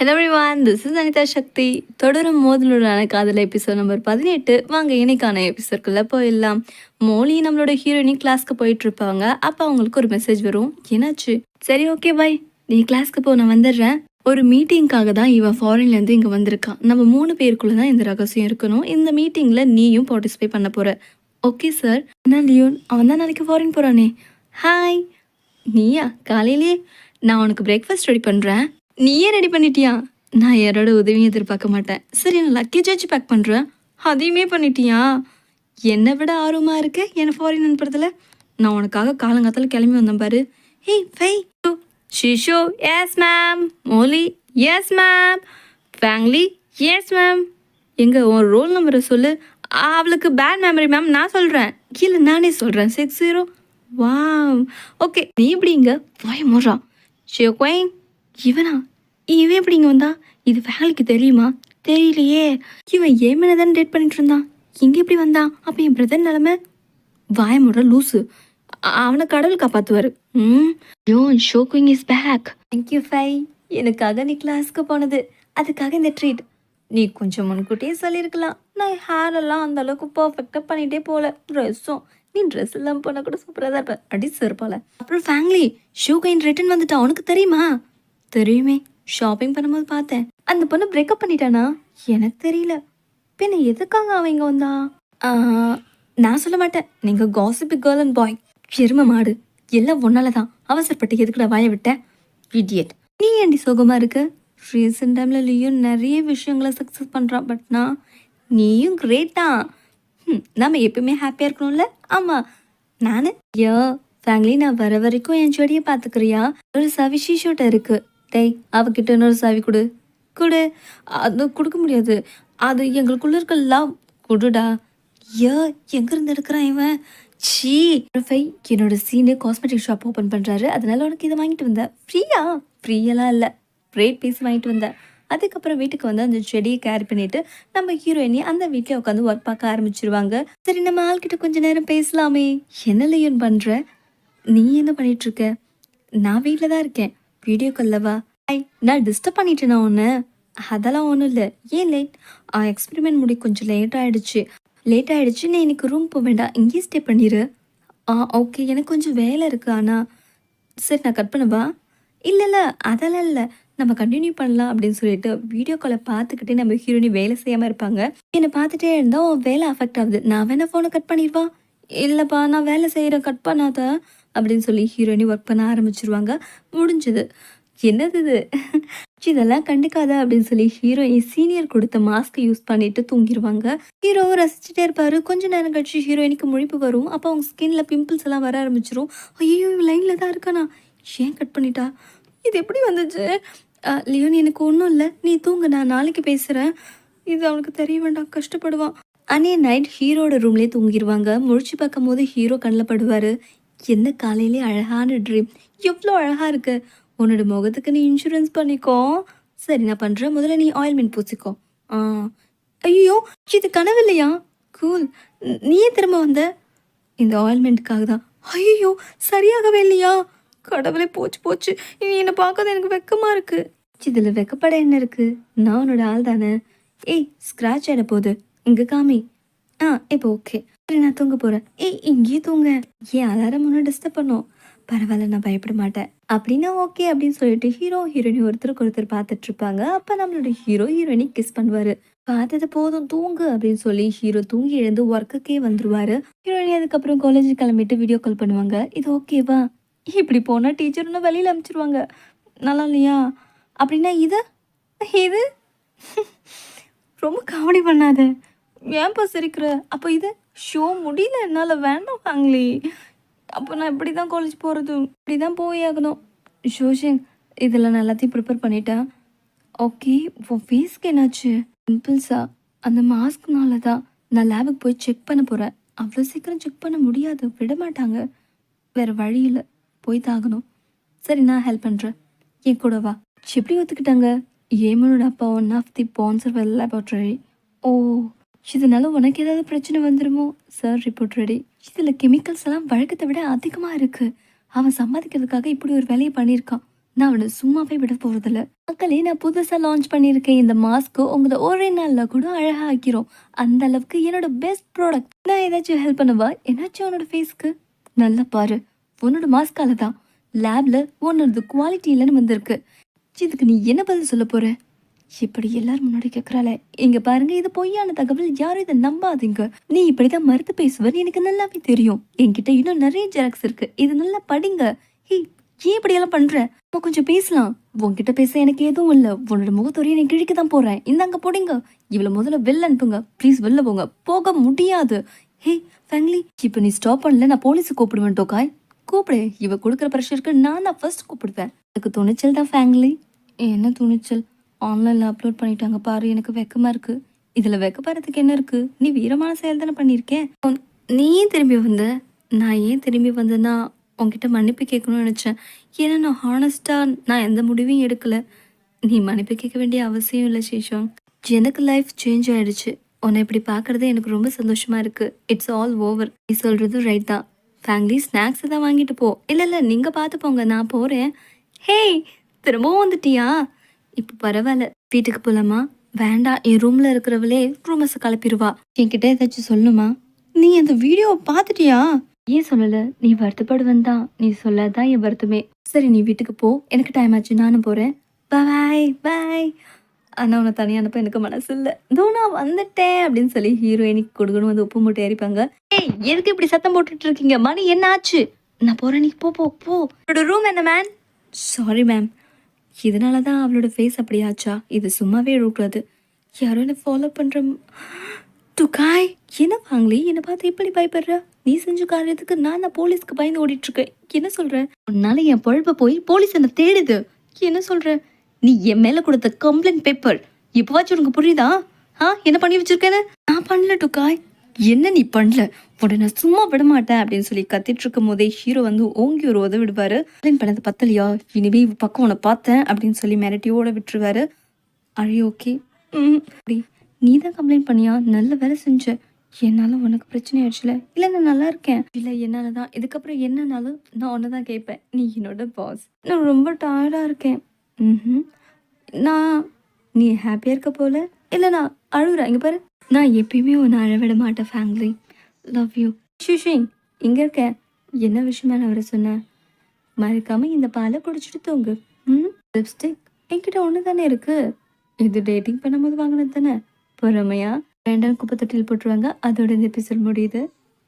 Hello everyone this is Anitha Sakthi தொடரும் மோதலுடனான காதல் எபிசோட் நம்பர் பதினெட்டு. வாங்க இன்னைக்கான எபிசோட்குள்ளே போயிடலாம். மோலி நம்மளோட ஹீரோயினி கிளாஸ்க்கு போயிட்டு இருப்பாங்க. அப்போ அவங்களுக்கு ஒரு மெசேஜ் வரும். என்னாச்சு? சரி ஓகே பாய் நீ கிளாஸ்க்கு போ நான் வந்துடுறேன். ஒரு மீட்டிங்காக தான் இவன் ஃபாரின்லேருந்து இங்கே வந்திருக்கான். நம்ம மூணு பேருக்குள்ளே தான் இந்த ரகசியம் இருக்கணும். இந்த மீட்டிங்கில் நீயும் பார்ட்டிசிபேட் பண்ண போகிற ஓகே சார் ஆனால் லியோன் அவன் தான் நாளைக்கு ஃபாரின் போகிறானே ஹாய் நீயா? காலையிலே நான் உனக்கு பிரேக்ஃபாஸ்ட் ரெடி பண்ணுறேன் நீயே ரெடி பண்ணிட்டியா? நான் யாரோட உதவியும் எதிர்பார்க்க மாட்டேன். சரி நான் லக்கேஜ் வச்சு பேக் பண்ணுறேன் அதையுமே பண்ணிட்டியா? என்னை விட ஆர்வமாக இருக்கு என்னை ஃபாரின் அனுப்புறதுல? நான் உனக்காக காலங்காத்தால கிளம்பி வந்தேன் பாரு. ஹே ஃபை ஷிஷோ yes ma'am Molly yes ma'am ஃபேங்லி yes ma'am எங்கள் உன் ரோல் நம்பரை சொல்லு. அவளுக்கு பேட் மெமரி மேம் நான் சொல்கிறேன் கீழே நானே சொல்கிறேன் சிக்ஸ் ஜீரோ வா ஓகே நீ இப்படி இங்கே வாய் ஷியோ ஷியோக்வைங் இவனா? இவன் எப்படி இங்கே வந்தா இது ஃபேமிலிக்கு தெரியுமா? தெரியலையே. இவன் ஏன் மேலே தானே டேட் பண்ணிட்டு இருந்தான் இங்கே எப்படி வந்தான்? அப்போ என் பிரதர் நிலமை? வாய முடுற லூசு. அவனை கடவுள் காப்பாற்றுவார் ம். Yo shocking is back thank you five எனக்காக நீ கிளாஸ்க்கு போனது. அதுக்காக இந்த ட்ரீட் நீ கொஞ்சம் முன்கூட்டியே சொல்லியிருக்கலாம். நான் ஹேர் எல்லாம் அந்த அளவுக்கு பர்ஃபெக்டாக பண்ணிட்டே போகல. ட்ரெஸ்ஸும் நீ ட்ரெஸ் எல்லாம் போனால் கூட சூப்பராக தான் இருப்ப. அடி சிறப்பால அப்புறம் ஃபேமிலி ஷூ கைன் ரிட்டன் வந்துட்டா. உனக்கு தெரியுமா? தெரியுமே ஷாப்பிங் பண்ணும்போது பார்த்தேன். அந்த பொண்ணு பிரேக்கப் பண்ணிட்டானா? எனக்கு தெரியல. பின்ன எதுக்காக அவன் இங்கே வந்தா? நான் சொல்ல மாட்டேன். நீங்கள் காசிபி கேர்ள் அண்ட் பாய் எரும மாடு. எல்லாம் ஒன்னால தான். அவசரப்பட்டு எதுக்குடா வாய விட்ட? இடியட் நீ ஏண்டி சோகமாக இருக்கு? ரீசெண்ட் டைமில் லியும் நிறைய விஷயங்களை சக்ஸஸ் பண்ணுறான் பட் நான் நீயும் கிரேட் தான் ம், நாம எப்பயுமே ஹாப்பியாக இருக்கணும்ல? ஆமாம் நானு? யோ ஃபேமிலி நான் வர வரைக்கும் என் செடியை பார்த்துக்கிறியா? ஒரு சவி இருக்குது டேய் அவகிட்ட இன்னொரு சாவி கொடு. கொடு. அது கொடுக்க முடியாது. அது எங்களுக்குள்ள இருக்க லவ் கொடுடா. ஏ எங்கேருந்து எடுக்கிறான் இவன்? ஷீ ஃபை என்னோட சீனு காஸ்மெட்டிக் ஷாப் ஓப்பன் பண்ணுறாரு அதனால உனக்கு இதை வாங்கிட்டு வந்தேன். ஃப்ரீயா ஃப்ரீயெல்லாம் இல்லை. ரேட் பீஸ் வாங்கிட்டு வந்தேன். அதுக்கப்புறம் வீட்டுக்கு வந்து அந்த செடியை கேர் பண்ணிட்டு நம்ம ஹீரோயினி அந்த வீட்டில் உட்காந்து ஒர்க் பார்க்க ஆரம்பிச்சிருவாங்க. சரி நம்ம ஆள்கிட்ட கொஞ்ச நேரம் பேசலாமே. என்ன லியன் பண்ணுற நீ என்ன பண்ணிட்டு இருக்க? நான் வீட்டில் தான் இருக்கேன். வீடியோ கால்லவா ஐ நான் டிஸ்டர்ப் பண்ணிட்டேனா ஒன்று அதெல்லாம் ஒன்றும் இல்லை. ஏன் லேட் எக்ஸ்பெரிமெண்ட் முடி கொஞ்சம் லேட் ஆகிடுச்சு லேட் ஆகிடுச்சு நான் இன்னைக்கு ரூம் போக வேண்டாம். இங்கேயே ஸ்டே பண்ணிடு ஆ ஓகே எனக்கு கொஞ்சம் வேலை இருக்குது ஆனால் சரி நான் கட் பண்ணவா இல்லை இல்லை அதெல்லாம் இல்லை. நம்ம கண்டினியூ பண்ணலாம் அப்படின்னு சொல்லிட்டு வீடியோ காலை பார்த்துக்கிட்டே நம்ம ஹீரோனி வேலை செய்யாமல் இருப்பாங்க. என்னை பார்த்துட்டே இருந்தால் உன் வேலை அஃபெக்ட் ஆகுது. நான் வேணா ஃபோனை கட் பண்ணிடுவா. இல்லைப்பா நான் வேலை செய்கிறேன் கட் பண்ணாத. அப்படின்னு சொல்லி ஹீரோயினி ஒர்க் பண்ண ஆரம்பிச்சிருவாங்க. முடிஞ்சது. என்னது இது? இதெல்லாம் கண்டுக்காத அப்படின்னு சொல்லி ஹீரோயின் சீனியர் கொடுத்த மாஸ்க்கை யூஸ் பண்ணிட்டு தூங்கிடுவாங்க ஹீரோவும் ரசிச்சுட்டே இருப்பாரு. கொஞ்ச நேரம் கழிச்சு ஹீரோயினுக்கு முழிப்பு வரும். அப்போ அவங்க ஸ்கின்ல பிம்பிள்ஸ் எல்லாம் வர ஆரம்பிச்சிரும். ஐயோ லைன்ல தான் இருக்கானா? ஏன் கட் பண்ணிட்டா? இது எப்படி வந்துச்சு? லியோன் எனக்கு ஒன்றும் இல்லை. நீ தூங்க நான் நாளைக்கு பேசுகிறேன் இது அவனுக்கு தெரிய வேண்டாம். கஷ்டப்படுவான். அன்னே நைட் ஹீரோட ரூம்லேயே தூங்கிடுவாங்க முழிச்சு பார்க்கும் போது ஹீரோ கண்ணில் படுவார். என்ன காலையிலே அழகான ட்ரீம் எவ்வளோ அழகாக இருக்கு. உன்னோட முகத்துக்கு நீ இன்சூரன்ஸ் பண்ணிக்கோ. சரி நான் பண்ணுறேன் முதல்ல நீ ஆயில்மெண்ட் பூசிக்கோ. ஆ. ஐயோ இது கனவு இல்லையா? கூல் நீயே திரும்ப வந்த? இந்த ஆயில்மெண்ட்டுக்காக தான். ஐயோ சரியாகவே இல்லையா? கடவுளே போச்சு போச்சு. இனி என்னை பார்க்காத எனக்கு வெக்கமாக இருக்கு. இதில் வெக்கப்பட என்ன இருக்குது நான் உன்னோட ஆள் தானே ஏய் ஸ்க்ராட்ச் ஆகிட போகுது. இங்கே காமி. ஆ இப்போ ஓகே நான் தூங்க போகிறேன் ஏய் இங்கேயே தூங்க. ஏன் அலாரம் ஒன்றும் டிஸ்டர்ப் பண்ணும்? பரவாயில்ல நான் பயப்பட மாட்டேன். அப்படின்னா ஓகே அப்படின்னு சொல்லிட்டு ஹீரோ ஹீரோயினி ஒருத்தருக்கு ஒருத்தர் பார்த்துட்டு இருப்பாங்க. அப்போ நம்மளோட ஹீரோ ஹீரோயினி கிஸ் பண்ணுவார். பார்த்தது போதும் தூங்கு அப்படின்னு சொல்லி ஹீரோ தூங்கி எழுந்து ஒர்க்குக்கே வந்துருவாரு. ஹீரோயினி அதுக்கப்புறம் காலேஜ் கிளம்பிட்டு வீடியோ கால் பண்ணுவாங்க. இது ஓகேவா இப்படி போனால் டீச்சர் இன்னும் வெளியில் அனுப்பிச்சிருவாங்க. நல்லா இல்லையா? அப்படின்னா இது? இது? ரொம்ப காமெடி பண்ணாத. ஏன்பா சிரிக்கிற? அப்போ இது? ஷோ முடியல என்னால் வேண்டாம் ஃபேங்லி அப்போ நான் இப்படி தான் காலேஜ் போகிறது இப்படி தான் போய் ஆகணும். ஷோஷிங் இதில் நான் எல்லாத்தையும் ப்ரிப்பேர் பண்ணிட்டேன். ஓகே உன் ஃபேஸ்க்கு என்னாச்சு? பிம்பிள்ஸா அந்த மாஸ்க்னால தான் நான் லேபுக்கு போய் செக் பண்ண போகிறேன் அவ்வளோ சீக்கிரம் செக் பண்ண முடியாது விட மாட்டாங்க. வேறு வழி இல்லை போய் தாகணும் சரி நான் ஹெல்ப் பண்ணுறேன் என் கூட வா. எப்படி ஒத்துக்கிட்டாங்க? ஏமனோட அப்பா ஒன் ஆஃப் தி பான்சர் வெல் லேபரட்டரி ஓ இதனால உனக்கு ஏதாவது பிரச்சனை வந்துடுமோ சார் ரிப்போர்ட் ரெடி இதில் கெமிக்கல்ஸ் எல்லாம் வழக்கத்தை விட அதிகமாக இருக்குது அவன் சம்பாதிக்கிறதுக்காக இப்படி ஒரு வேலையை பண்ணியிருக்கான். நான் அவனை சும்மாவே விட போகிறதில்ல மக்களே நான் புதுசாக லான்ச் பண்ணியிருக்கேன். இந்த மாஸ்க்கு உங்களை ஒரே நாளில் கூட அழகாக்கிறோம் அந்த அளவுக்கு என்னோட பெஸ்ட் ப்ராடக்ட் நான் ஏதாச்சும் ஹெல்ப் பண்ணவா? என்னாச்சும் உன்னோட ஃபேஸ்க்கு நல்லா பாரு. உன்னோட மாஸ்க்கால தான். லேபில் உன்னோட குவாலிட்டி இல்லைன்னு வந்திருக்கு. இதுக்கு நீ என்ன பதில் சொல்ல போகிற இப்படி எல்லாரும் முன்னாடி கேட்குறாளே இங்க பாருங்க இது பொய்யான தகவல். யாரும் இதை நம்பாதீங்க. நீ இப்படிதான் மறுத்து பேசுவன்னு எனக்கு நல்லாவே தெரியும். என்கிட்ட இன்னும் நிறைய ஜெராக்ஸ் இருக்கு. இது நல்லா படிங்க. ஹே ஏன் இப்படி எல்லாம் பண்ற? நம்ம கொஞ்சம் பேசலாம். உன்கிட்ட பேச எனக்கு எதுவும் இல்ல. உன்னோட முகத்துறையை நான் கிழிக்க தான் போறேன். இந்தாங்க போடுங்க. இவளை முதல்ல வெளில அனுப்புங்க. ப்ளீஸ் வெளில போங்க. போக முடியாது. ஹே ஃபேங்லி இப்போ நீ ஸ்டாப் பண்ணல. நான் போலீஸை கூப்பிடுவேன் டோக்காய் கூப்பிடு. இவ கொடுக்குற ப்ரெஷருக்கு நான் தான் ஃபர்ஸ்ட் கூப்பிடுவேன். எனக்கு துணிச்சல் தான் ஃபேங்லி என்ன துணிச்சல்? ஆன்லைனில் அப்லோட் பண்ணிட்டாங்க பாரு எனக்கு வெக்கமாக இருக்குது இதில் வெக்கப்படுறதுக்கு என்ன இருக்குது நீ வீரமான செயல் தானே பண்ணியிருக்கேன் உன்- நீ ஏன் திரும்பி வந்த? நான் ஏன் திரும்பி வந்தேன்னா உன்கிட்ட மன்னிப்பு கேட்கணும்னு நினச்சேன். ஏன்னா நான் ஹானஸ்ட்டாக நான் எந்த முடிவையும் எடுக்கல. நீ மன்னிப்பு கேட்க வேண்டிய அவசியம் இல்லை சேஷம். எனக்கு லைஃப் சேஞ்ச் ஆயிடுச்சு. உன்னை இப்படி பார்க்குறது எனக்கு ரொம்ப சந்தோஷமாக இருக்குது இட்ஸ் ஆல் ஓவர் நீ சொல்கிறது ரைட் தான். ஃபேமிலி ஸ்நாக்ஸ் தான் வாங்கிட்டு போ. இல்லை இல்லை நீங்கள் பார்த்து போங்க. நான் போகிறேன் ஹேய் திரும்பவும் வந்துட்டியா? இப்போ பரவாயில்ல. வீட்டுக்கு போகலாமா வேண்டாம் என் ரூமில் இருக்கிறவளே ரூமஸை கிளப்பிடுவா என்கிட்ட ஏதாச்சும் சொல்லணுமா நீ அந்த வீடியோவை பார்த்துட்டியா? ஏன் சொல்லலை? நீ வருத்தப்படுவன் தான் நீ சொல்லாதான் என் வருத்தமே. சரி நீ வீட்டுக்கு போ. எனக்கு டைம் ஆச்சு. நானும் போகிறேன் பாய் பாய் ஆனால் உன்னை தனியாக அனுப்ப எனக்கு மனசு இல்லை. இதோ நான் வந்துட்டேன் அப்படின்னு சொல்லி ஹீரோயினிக்கு கொடுக்கணும் வந்து உப்பு மூட்டை எரிப்பாங்க ஏய் எதுக்கு இப்படி சத்தம் போட்டுட்டு இருக்கீங்க? மணி என்ன ஆச்சு நான் போகிறேன் நீ போ போ போ. ரூம் என்ன மேம் சாரி மேம் இதனால தான் அவளோட ஃபேஸ் அப்படி ஆச்சா? இது சும்மாவே இருக்கக்கூடாது யாரோ என்ன ஃபாலோ பண்ணுற துக்காய் என்ன வாங்கலி என்னை பார்த்து இப்படி பயப்படுற? நீ செஞ்ச காரியத்துக்கு நான் நான் போலீஸ்க்கு பயந்து ஓடிட்டுருக்கேன். என்ன சொல்ற? உன்னால என் பொழப்ப போய் போலீஸ் என்ன தேடுது? என்ன சொல்ற? நீ என் மேல கொடுத்த கம்ப்ளைண்ட் பேப்பர் எப்போவாச்சும் உனக்கு புரியுதா? ஆ என்ன பண்ணி வச்சிருக்கேன்னு? நான் பண்ணல டுக்காய் என்ன நீ பண்ணல? உடனே சும்மா விட மாட்டேன் அப்படின்னு சொல்லி கத்திட்டு இருக்கும் போதே ஹீரோ வந்து ஓங்கி ஒரு உதவி விடுவாரு. பண்ணது பத்தலையா இனிமே இவ பக்கம் உன்னை பார்த்தேன் அப்படின்னு சொல்லி மிரட்டியோட விட்டுருவாரு. அழி ஓகே ம் நீ தான் கம்ப்ளைண்ட் பண்ணியா? நல்ல வேலை செஞ்ச. என்னால உனக்கு பிரச்சனை ஆயிடுச்சுல? இல்லை நான் நல்லா இருக்கேன். இல்லை என்னால தான். இதுக்கப்புறம் என்னன்னாலும் நான் ஒன்று தான் கேட்பேன். நீ என்னோட பாஸ் நான் ரொம்ப டயர்டாக இருக்கேன். ம் நான் நீ ஹாப்பியாக இருக்க போல? இல்லை நான் அழுகுறேன். இங்கே பாரு. நான் எப்பயுமே உன்னை அழவிட மாட்டேன் ஃபேமிலி லவ் யூ சுஷிங் இங்கே இருக்கேன் என்ன விஷயமா நான் வர சொன்னேன்? மறக்காமல் இந்த பாலை குடிச்சிட்டு தூங்கு. ம்? லிப்ஸ்டிக் என்கிட்ட ஒன்று தானே இருக்குது இது டேட்டிங் பண்ணும்போது வாங்கினது தானே. பொறுமையா? வேண்டாம் குப்பை தொட்டியில் போட்டுருவாங்க. அதோட இந்த எபிசோட் முடியுது.